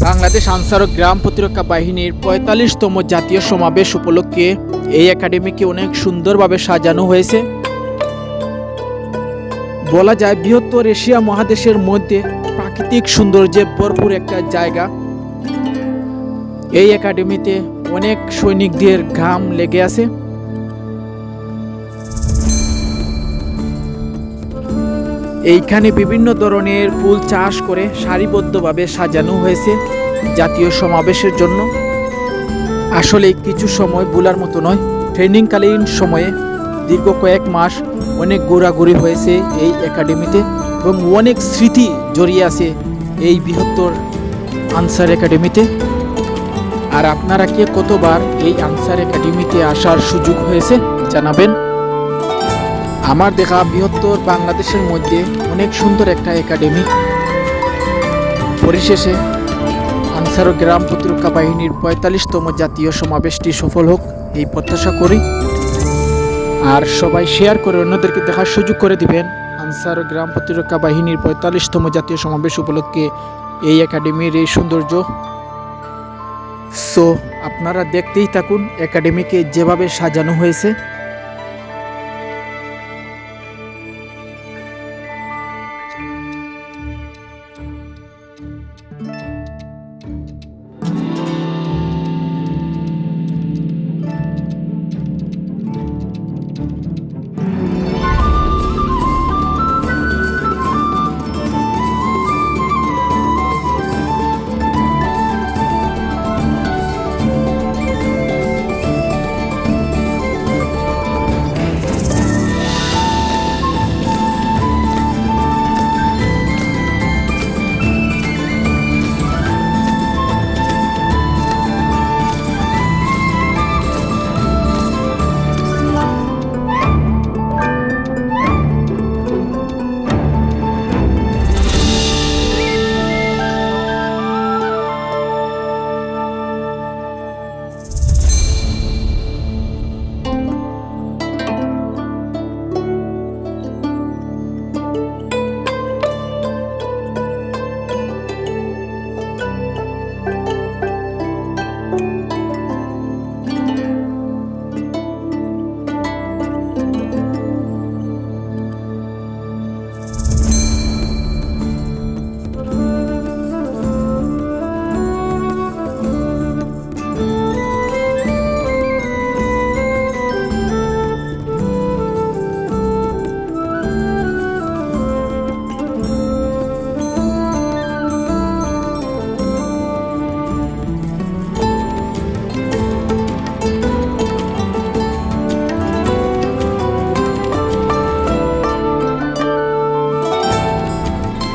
বাংলাদেশ আনসার ও গ্রাম প্রতিরক্ষা বাহিনীর পঁয়তাল্লিশতম জাতীয় সমাবেশ উপলক্ষে এই একাডেমিকে অনেক সুন্দরভাবে সাজানো হয়েছে। বলা যায় বৃহত্তর এশিয়া মহাদেশের মধ্যে প্রাকৃতিক সৌন্দর্যে ভরপুর একটা জায়গা। এই একাডেমিতে অনেক সৈনিকদের ঘাম লেগে আছে। এইখানে বিভিন্ন ধরনের ফুল চাষ করে সারিবদ্ধভাবে সাজানো হয়েছে জাতীয় সমাবেশের জন্য। আসলে কিছু সময় ভুলার মতো নয়। ট্রেনিংকালীন সময়ে দীর্ঘ কয়েক মাস অনেক ঘোরাঘুরি হয়েছে এই একাডেমিতে এবং অনেক স্মৃতি জড়িয়ে আছে এই বৃহত্তর আনসার একাডেমিতে। আর আপনারা কে কতবার এই আনসার একাডেমিতে আসার সুযোগ হয়েছে জানাবেন। আমার দেখা বৃহত্তর বাংলাদেশের মধ্যে অনেক সুন্দর একটা একাডেমি। পরিশেষে আনসার ও গ্রাম প্রতিরক্ষা বাহিনীর পঁয়তাল্লিশতম জাতীয় সমাবেশটি সফল হোক, এই প্রত্যাশা করি। আর সবাই শেয়ার করে অন্যদেরকে দেখার সুযোগ করে দিবেন। আনসার ও গ্রাম প্রতিরক্ষা বাহিনীর পঁয়তাল্লিশতম জাতীয় সমাবেশ উপলক্ষে এই একাডেমির এই সৌন্দর্য। সো আপনারা দেখতেই থাকুন একাডেমিকে যেভাবে সাজানো হয়েছে।